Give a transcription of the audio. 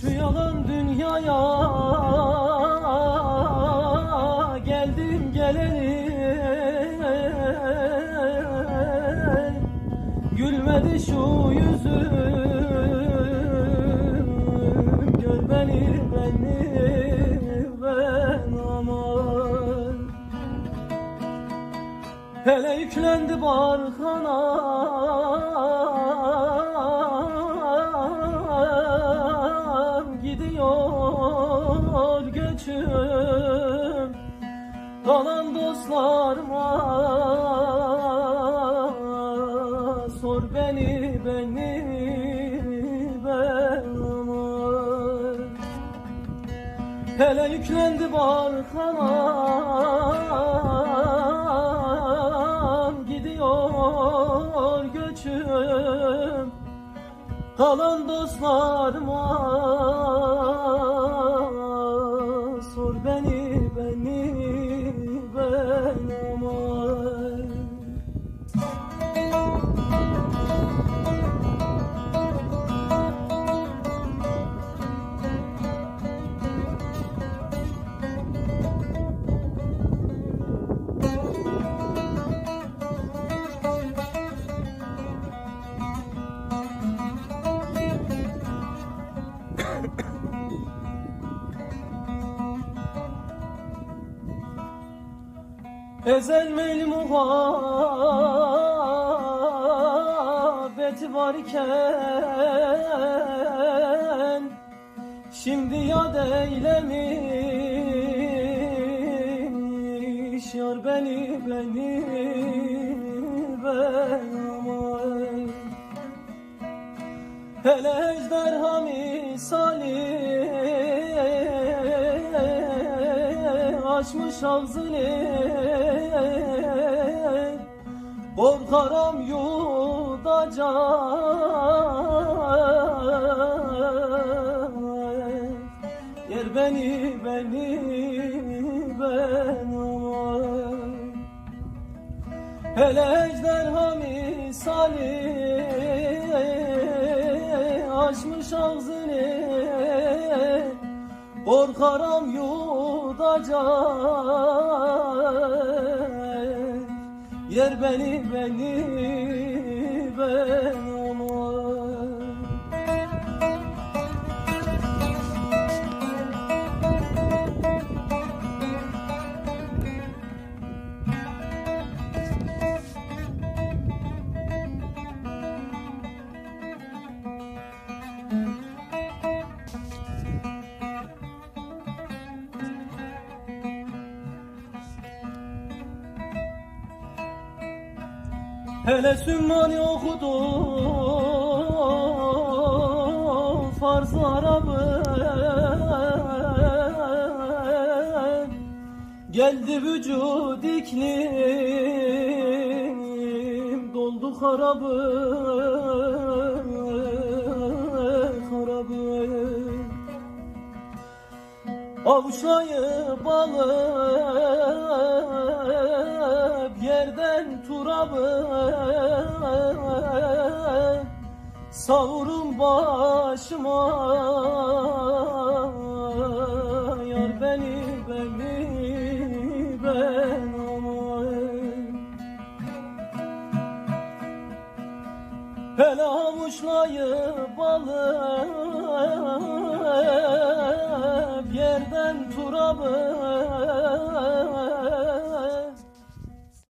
Şu yalan dünyaya geldim geleli Gülmedi şu yüzüm Gör beni beni ben aman. Hele yüklendi barkana Gidiyor göçüm. Kalan dostlarıma Sor beni beni ben aman. Hele yüklendi barkanam Kalan dostlarıma Sor beni beni ben Ezel meyli muhabbeti var iken Şimdi yad eylemiş. Yar beni beni ben aman. Hele ejderha misali açmış ağzını. Korkarım yutacak. Yer beni beni ben aman. Hele ejderha misali. Açmış ağzını. Korkarım yutacak Yer beni beni ben Hele Sümmani okudu. Farz Arabı. Geldi vücud iklim. Doldu harabı. Harabı. Avuçlayıp alıp yerden turabı Savurum başıma. Yar beni beni ben Hele avuçlayıp alıp yerden turabı